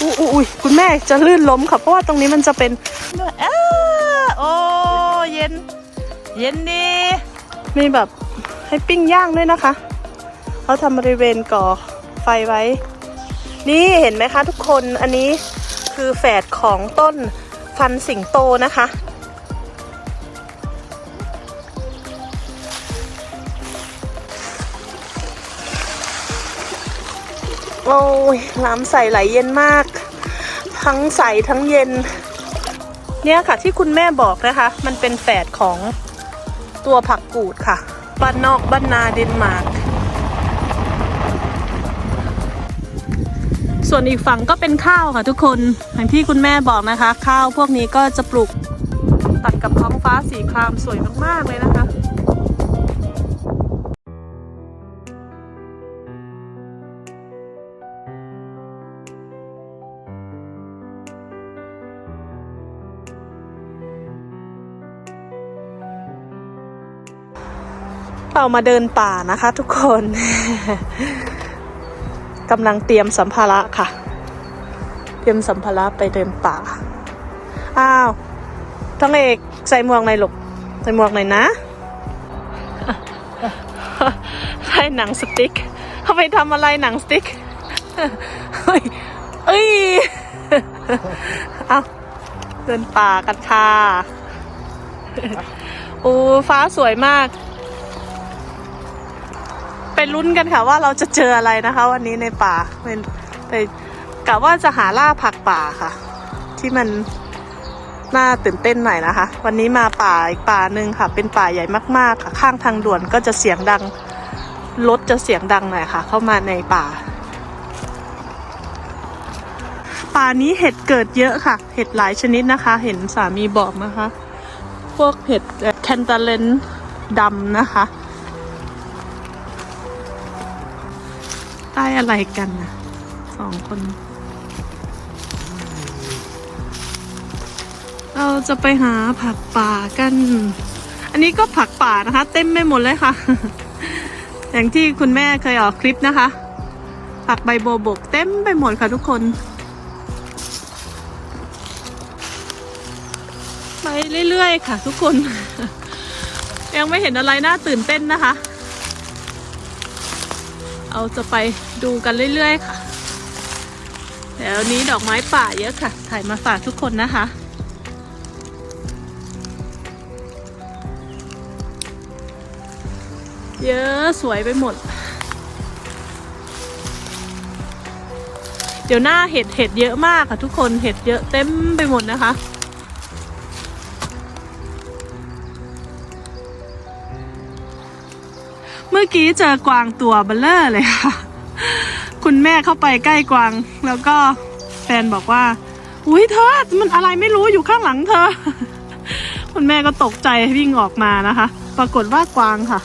อุ้ยอุ้ยคุณแม่จะลื่นล้มค่ะเพราะว่าตรงนี้มันจะเป็นเอ้อโอ้เย็น เย็นดี มีแบบให้ปิ้งย่างด้วยนะคะเขาทำบริเวณก่อไฟไว้ นี่เห็นไหมคะทุกคนอันนี้คือแฝดของต้นฟันสิงโตนะคะ โอ้ยน้ำใสไหลเย็นมาก ทั้งใสทั้งเย็น เนี่ยค่ะที่คุณแม่บอกนะคะ มันเป็นแฝดของตัวผักกูดค่ะ บ้านนอกบ้านนาเดนมาร์กส่วนอีกฝั่งก็เป็นข้าวค่ะทุกคนอย่างที่คุณแม่บอกนะคะ ข้าวพวกนี้ก็จะปลูกตัดกับท้องฟ้าสีครามสวยมากๆเลยนะคะ เรามาเดินป่านะคะทุกคนกำลังเตรียมสัมภาระค่ะ เตรียมสัมภาระไปเดินป่า อ้าวต้องเอกใส่หมวกหน่อยลูกใส่หมวกหน่อยนะใช่หนังสติ๊กเขาไปทำอะไรหนังสติ๊กเฮ้ยเอ้ยเอาเดินป่ากันค่ะโอ้ฟ้าสวยมาก ไปลุ้นกันค่ะว่าเราจะเจออะไรนะคะ วันนี้ในป่าเป็นไปกะว่าจะหาล่าผักป่าค่ะ ที่มันน่าตื่นเต้นหน่อยนะคะ วันนี้มาป่าอีกป่าหนึ่งค่ะ เป็นป่าใหญ่มากๆค่ะ ข้างทางด่วนก็จะเสียงดังรถจะเสียงดังหน่อยค่ะ เข้ามาในป่า ป่านี้เห็ดเกิดเยอะค่ะ เห็ดหลายชนิดนะคะ เห็นสามีบอกนะคะ พวกเห็ดแคนตาเลนดำนะคะ ต้อะไรกันนะสองคน เราจะไปหาผักป่ากัน อันนี้ก็ผักป่านะคะ เต็มไปหมดเลยค่ะ อย่างที่คุณแม่เคยออกคลิปนะคะ ผักใบโบบกเต็มไปหมดค่ะทุกคน ไปเรื่อยๆค่ะทุกคน ยังไม่เห็นอะไรน่าตื่นเต้นนะคะ เอาจะไป ดูกันเรื่อย ๆ ค่ะแถวนี้ดอกไม้ป่าเยอะค่ะ ถ่ายมาฝากทุกคนนะคะ เยอะสวยไปหมด เดี๋ยวหน้าเห็ดเห็ดเยอะมากค่ะทุกคนเห็ดเยอะเต็มไปหมดนะคะเมื่อกี้เจอกวางตัวเบลเลอร์เลยค่ะ คุณแม่เข้าไปใกล้กวาง แล้วก็แฟนบอกว่า อุ้ยเธอ มันอะไรไม่รู้อยู่ข้างหลังเธอ คุณแม่ก็ตกใจวิ่งออกมานะคะ ปรากฏว่ากวางค่ะ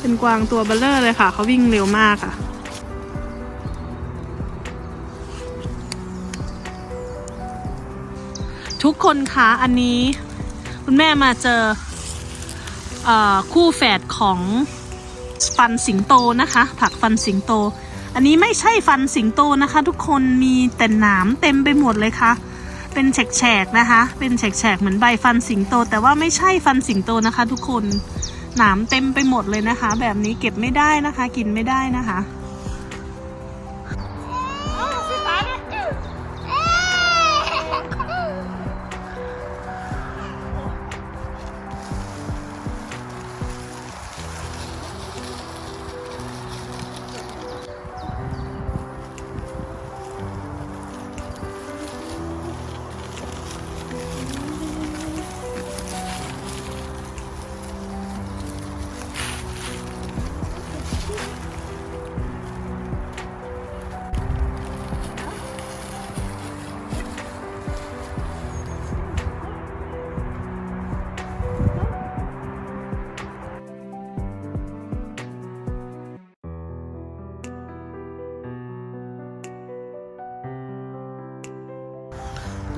เป็นกวางตัวเบลเลอร์เลยค่ะ เขาวิ่งเร็วมากค่ะ ทุกคนคะอันนี้ คุณแม่มาเจออคู่แฝดของฟันสิงโตนะคะ ผักฟันสิงโต อันนี้ไม่ใช่ฟันสิงโตนะคะ ทุกคนมีแต่หนามเต็มไปหมดเลยค่ะ เป็นแฉกๆนะคะ เป็นแฉกๆเหมือนใบฟันสิงโต แต่ว่าไม่ใช่ฟันสิงโตนะคะ ทุกคนหนามเต็มไปหมดเลยนะคะ แบบนี้เก็บไม่ได้นะคะ กินไม่ได้นะคะ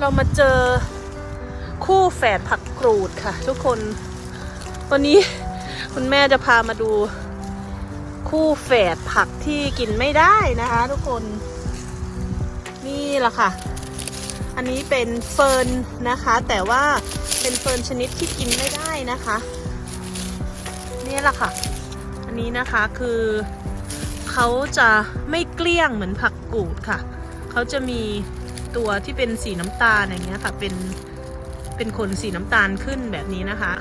เรามาเจอคู่แฝดผักกรูดค่ะ ทุกคน วันนี้คุณแม่จะพามาดู คู่แฝดผักที่กินไม่ได้นะคะ ทุกคน นี่แหละค่ะ อันนี้เป็นเฟิร์นนะคะ แต่ว่าเป็นเฟิร์นชนิดที่กินไม่ได้นะคะ นี่แหละค่ะ อันนี้นะคะคือเขาจะไม่เกลี้ยงเหมือนผักกูดค่ะ เขาจะมี ตัวที่เป็นสีน้ำตาลอย่างเงี้ยค่ะ เป็นเป็นขนสีน้ำตาลขึ้นแบบนี้นะคะ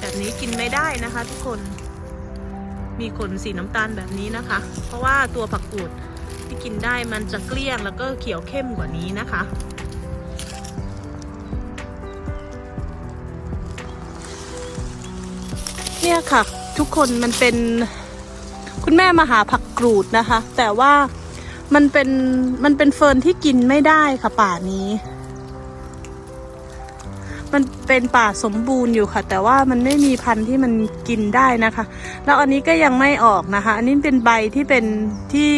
แบบนี้กินไม่ได้นะคะทุกคนมีขนสีน้ำตาลแบบนี้นะคะ เพราะว่าตัวผักกูดที่กินได้มันจะเกลี้ยงแล้วก็เขียวเข้มกว่านี้นะคะ เนี่ยค่ะ ทุกคนมันเป็นคุณแม่มาหาผักกรูดนะคะ แต่ว่า มันเป็นมันเป็นเฟิร์นที่กินไม่ได้ค่ะป่านี้ มันเป็นป่าสมบูรณ์อยู่ค่ะ แต่ว่ามันไม่มีพันธุ์ที่มันกินได้นะคะ แล้วอันนี้ก็ยังไม่ออกนะคะ อันนี้เป็นใบที่เป็นที่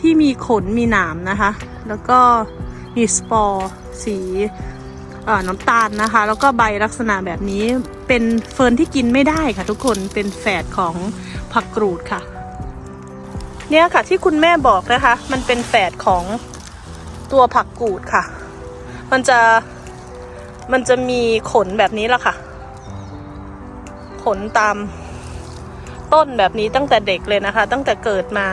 ที่มีขนมีหนามนะคะ แล้วก็มีสปอร์สีน้ำตาลนะคะ แล้วก็ใบลักษณะแบบนี้เป็นเฟิร์นที่กินไม่ได้ค่ะทุกคนเป็นแฝดของผักกรูดค่ะ เนี่ยค่ะ ที่คุณแม่บอกนะคะ มันเป็นแฝดของตัวผักกูดค่ะ มันจะมันจะมีขนแบบนี้ละค่ะ ขนตามต้นแบบนี้ตั้งแต่เด็กเลยนะคะ ตั้งแต่เกิดมา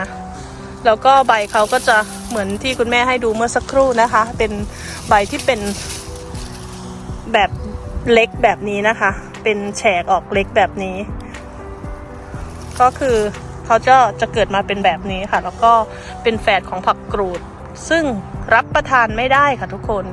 แล้วก็ใบเขาก็จะเหมือนที่คุณแม่ให้ดูเมื่อสักครู่นะคะ เป็นใบที่เป็นแบบเล็กแบบนี้นะคะ เป็นแฉกออกเล็กแบบนี้ ก็คือ เขาจะจะเกิดมาเป็นแบบนี้ค่ะ แล้วก็เป็นแฝดของผักกรูด ซึ่งรับประทานไม่ได้ค่ะทุกคน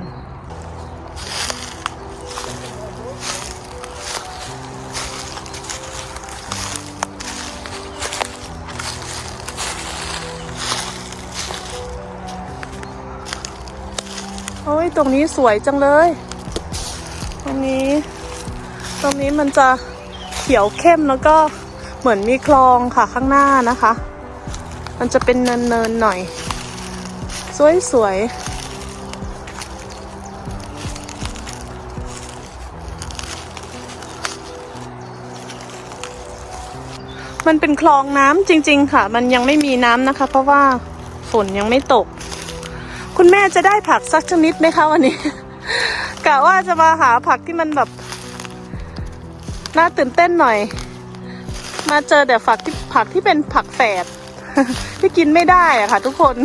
โอ้ย ตรงนี้สวยจังเลย ตรงนี้ ตรงนี้มันจะเขียวเข้มแล้วก็ เหมือนมีคลองค่ะข้างหน้านะคะ มันจะเป็นเนินๆหน่อย สวยๆมันเป็นคลองน้ำจริง ๆ ค่ะ มันยังไม่มีน้ำนะคะ เพราะว่าฝนยังไม่ตก คุณแม่จะได้ผักสักชนิดไหมคะวันนี้ กะว่าจะมาหาผักที่มันแบบ น่าตื่นเต้นหน่อย มาเจอแต่ผักที่ผักที่เป็นผักแฝดที่กินไม่ได้อะค่ะ ทุกคน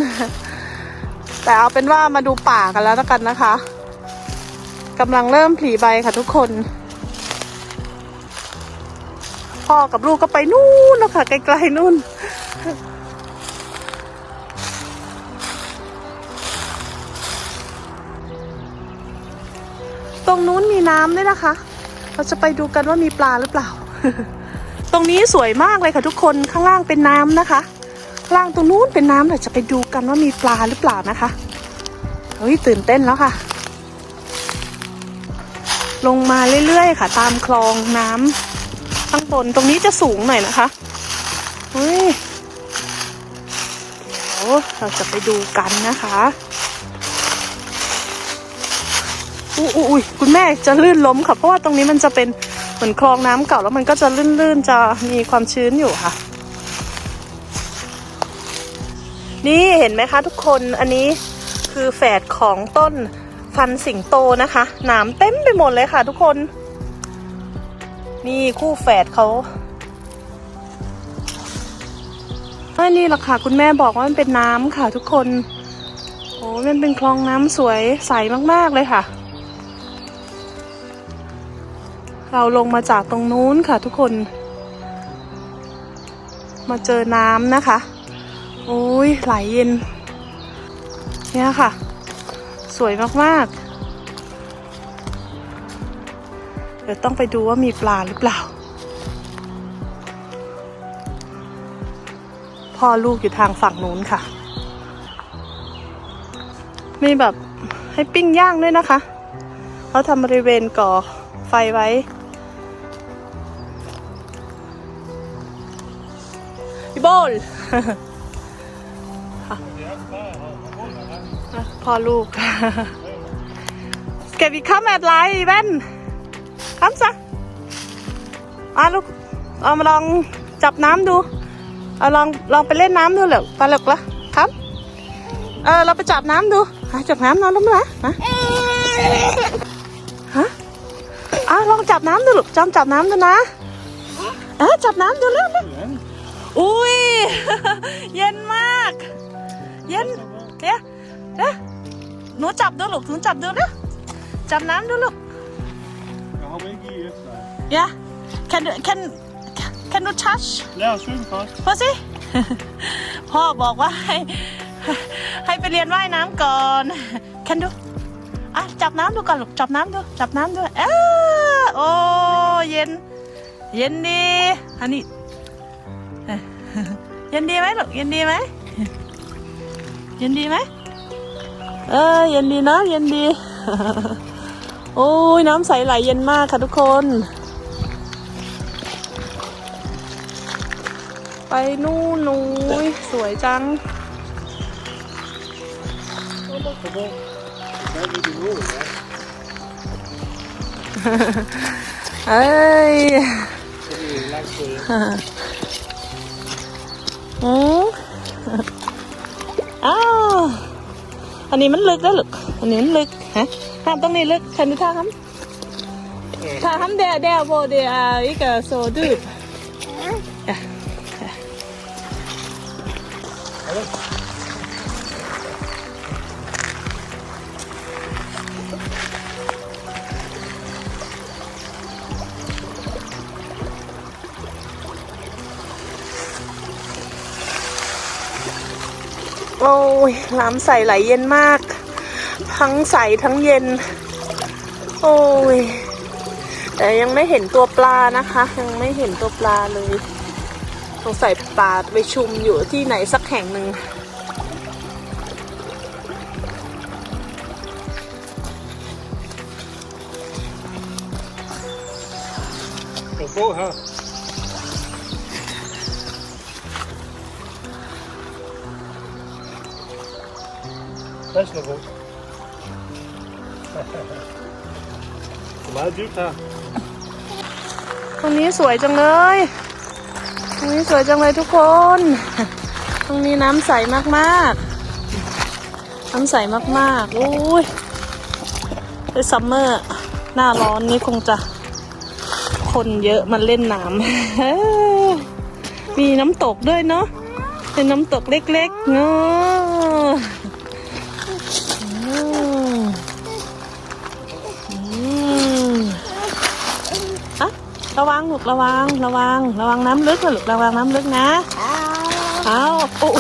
แต่เอาเป็นว่ามาดูป่ากันแล้วกันนะคะกำลังเริ่มผลิใบค่ะทุกคน พ่อกับลูกก็ไปนู่นแล้วค่ะไกลๆนู่นตรงนู้นมีน้ำด้วยนะคะ เราจะไปดูกันว่ามีปลาหรือเปล่า รงนี้สวยมากเลยค่ะทุกคนข้างล่างเป็นน้ำนะคะ ล่างตรงนู้นเป็นน้ำเดี๋ยวจะไปดูกันว่ามีปลาหรือเปล่านะคะเฮ้ยตื่นเต้นแล้วค่ะ ลงมาเรื่อยๆ ค่ะ ตามคลองน้ำข้างบนตรงนี้จะสูงหน่อยนะคะเฮ้ยเดี๋ยวเราจะไปดูกันนะคะอุ้ยอุ้ยคุณแม่จะลื่นล้มค่ะ เพราะว่าตรงนี้มันจะเป็น เหมือนคลองน้ำเก่าแล้วมันก็จะลื่นๆจะมีความชื้นอยู่ค่ะ นี่เห็นไหมคะทุกคนอันนี้คือแฝดของต้นฟันสิงโตนะคะหนามเต็มไปหมดเลยค่ะทุกคน นี่คู่แฝดเขาอันนี้แหละค่ะ คุณแม่บอกว่ามันเป็นน้ำค่ะทุกคน โอ้มันเป็นคลองน้ำสวยใสมากๆเลยค่ะ เราลงมาจากตรงนู้นค่ะทุกคน มาเจอน้ำนะคะโอ้ยไหลเย็น เนี่ยค่ะ สวยมากๆ เดี๋ยวต้องไปดูว่ามีปลาหรือเปล่า พ่อลูกอยู่ทางฝั่งนู้นค่ะ มีแบบให้ปิ้งย่างด้วยนะคะ เขาทำบริเวณก่อไฟไว้ พี่โบลพ่อลูก Skal vi komme at lege i vand? Kom så. มาลูกเอามาลองจับน้ำดู เอาลองลองไปเล่นน้ำดูเหรอปลาหลกละครับ เออเราไปจับน้ำดูจับน้ำนอนแล้มั้ยฮะฮะอะลองจับน้ำดูลูกจอมจับน้ำดูนะเออจับน้ำดูเร็วเร็ว อุ้ย เย็นมาก เย็นเดี๋ยวเดี๋ยวหนูจับดูลูกหนูจับดูเร็วจับน้ำดูลูก Jag har mig i efter. yeah can you can can you touch Lär oss svimma först. พ่อสิ พ่อบอกว่าให้ ให้ไปเรียนว่ายน้ำก่อน can do อะจับน้ำดูก่อนลูกจับน้ำดู จับน้ำดูเออโอ้เย็น เย็นดี อันนี้ เอ้ยเย็นดีไหมลูกเย็นดีไหมเย็นดีไหมเออเย็นดีเนอะเย็นดี โอ้ยน้ำใสไหลเย็นมากค่ะทุกคน ไปนู่นนุ้ยสวยจัง Och bara ta bort. Det där blir det nog. va? เอ้ย อืมอ้าว อันนี้มันลึกแล้วลูกอันนี้มันลึกฮะทำตรงนี้ลึกฉันดูท่าทำท่าทำเดียเดียโบเดียอีกโซดื โอ้ยน้ำใสไหลเย็นมาก ทั้งใสทั้งเย็น โอ้ย แต่ยังไม่เห็นตัวปลานะคะ ยังไม่เห็นตัวปลาเลยสงสัยปลาไปชุมอยู่ที่ไหนสักแห่งหนึ่ง Och på här. Resten på. Det är meget dybt her. ตรงนี้สวยจังเลย ตรงนี้สวยจังเลยทุกคน ตรงนี้น้ำใสมากๆ น้ำใสมากๆโอ้ยเป็นซัมเมอร์ หน้าร้อนนี่คงจะคนเยอะมาเล่นน้ำ มีน้ำตกด้วยเนาะ เป็นน้ำตกเล็กๆเนาะ ระวังลูกระวัง ระวัง ระวังน้ำลึกนะลูกระวังน้ำลึกนะ เอาโอ้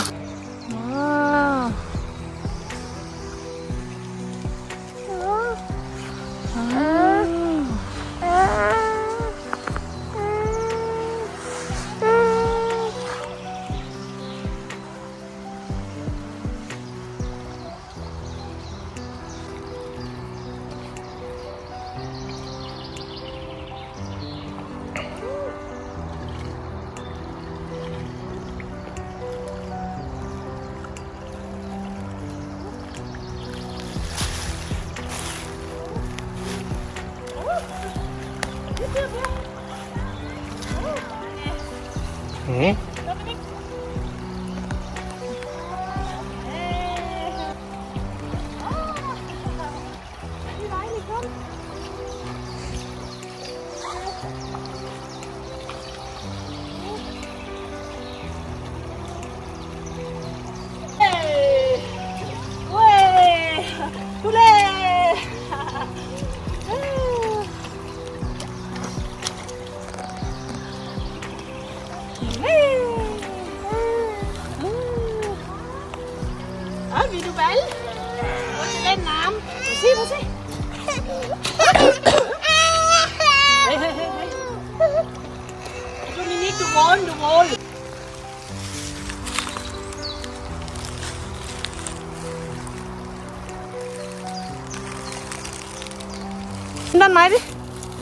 ไม้ดิ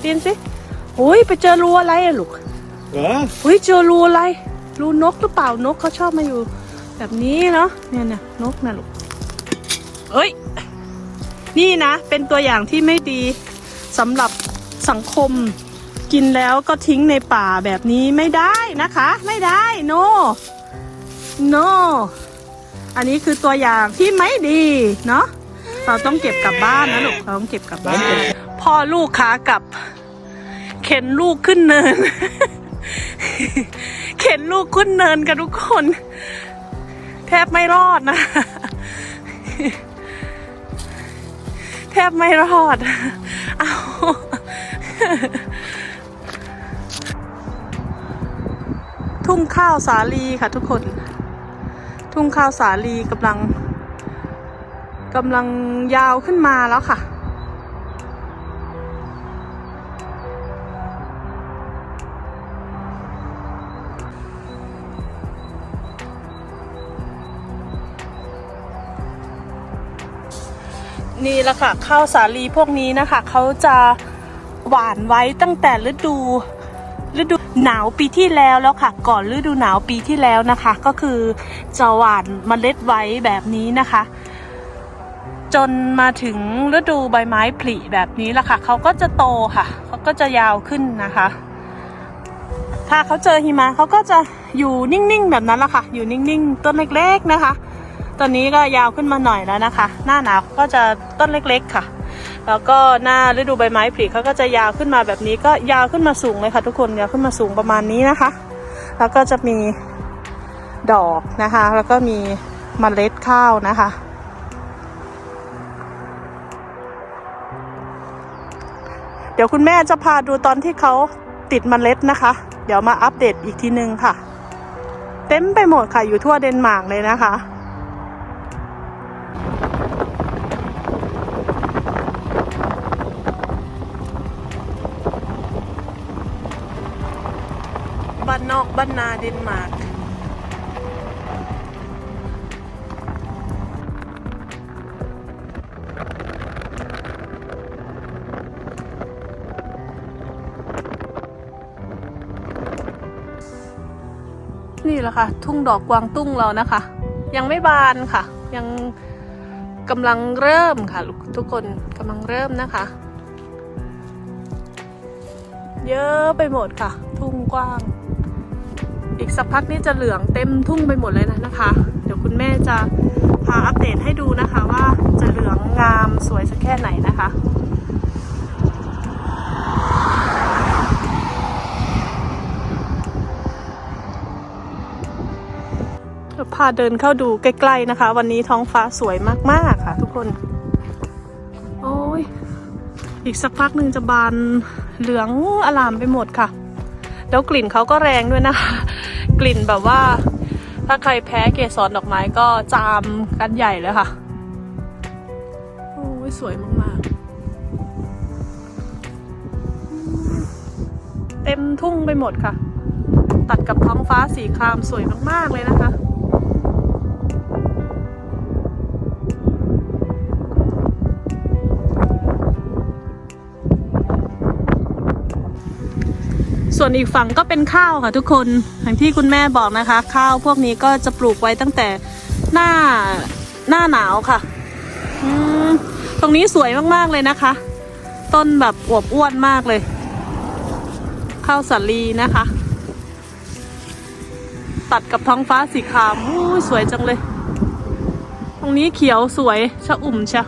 ปีนสิโอ้ยไปเจอรูอะไรอะลูก Va? เฮ้ยเจอรูอะไร รูนกหรือเปล่านกเขาชอบมาอยู่ แบบนี้เนาะเนี่ยเนี่ยนกนะลูกเอ้ย นี่นะ เป็นตัวอย่างที่ไม่ดีสำหรับสังคมกินแล้วก็ทิ้งในป่าแบบนี้ไม่ได้นะคะ ไม่ได้ no no อันนี้คือตัวอย่างที่ไม่ดีเนาะ เราต้องเก็บกลับบ้านนะลูกเราต้องเก็บกลับบ้านพ่อลูกขากลับ เข็นลูกขึ้นเนิน เข็นลูกขึ้นเนินกันทุกคน แทบไม่รอดนะ แทบไม่รอดเอาทุ่งข้าวสาลีค่ะทุกคน ทุ่งข้าวสาลีกำลัง กำลังยาวขึ้นมาแล้วค่ะ นี่แหละค่ะข้าวสาลีพวกนี้นะคะเขาจะหวานไว้ตั้งแต่ฤดูฤดูหนาวปีที่แล้วแล้วค่ะ ก่อนฤดูหนาวปีที่แล้วนะคะ ก็คือจะหวานเมล็ดไว้แบบนี้นะคะ จนมาถึงฤดูใบไม้ผลิแบบนี้ละค่ะเขาก็จะโตค่ะเขาก็จะยาวขึ้นนะคะ ถ้าเขาเจอหิมะเขาก็จะอยู่นิ่งๆแบบนั้นละค่ะ อยู่นิ่งๆต้นเล็กๆนะคะตอนนี้ก็ยาวขึ้นมาหน่อยแล้วนะคะ หน้าหนาวก็จะต้นเล็กๆค่ะ แล้วก็หน้าฤดูใบไม้ผลิเขาก็จะยาวขึ้นมาแบบนี้ก็ยาวขึ้นมาสูงเลยค่ะ ทุกคนยาวขึ้นมาสูงประมาณนี้นะคะ แล้วก็จะมีดอกนะคะ แล้วก็มีเมล็ดข้าวนะคะ เดี๋ยวคุณแม่จะพาดูตอนที่เขาติดมเมล็ดนะคะ เดี๋ยวมาอัปเดตอีกทีนึงค่ะ เต็มไปหมดค่ะอยู่ทั่วเดนมาร์กเลยนะคะบ้านนอกบ้านนาเดนมาร์ก แหละค่ะ ทุ่งดอกกวางตุ้งเรานะคะ ยังไม่บานค่ะ ยังกำลังเริ่มค่ะ ทุกคนกำลังเริ่มนะคะ เยอะไปหมดค่ะ ทุ่งกว้าง อีกสักพักนี้จะเหลืองเต็มทุ่งไปหมดเลยนะนะคะ เดี๋ยวคุณแม่จะพาอัปเดตให้ดูนะคะว่าจะเหลืองงามสวยสักแค่ไหนนะคะาเดินเข้าดูใกล้ๆนะคะ วันนี้ท้องฟ้าสวยมากๆค่ะ ทุกคน โอ้ย อีกสักพักหนึ่งจะบานเหลืองอลามไปหมดค่ะ แล้วกลิ่นเขาก็แรงด้วยนะคะ กลิ่นแบบว่า ถ้าใครแพ้เกสรดอกไม้ก็จามกันใหญ่เลยค่ะ โอ้ยสวยมากๆเต็มทุ่งไปหมดค่ะ ตัดกับท้องฟ้าสีครามสวยมาก ๆ เลยนะคะ ส่วนอีกฝั่งก็เป็นข้าวค่ะทุกคนอย่างที่คุณแม่บอกนะคะ ข้าวพวกนี้ก็จะปลูกไว้ตั้งแต่หน้าหน้าหนาวค่ะตรงนี้สวยมากๆเลยนะคะ ต้นแบบอวบอ้วนมากเลย ข้าวสาลีนะคะ ตัดกับท้องฟ้าสีขาวอู้ยสวยจังเลย ตรงนี้เขียวสวยชะอุ่มเชียว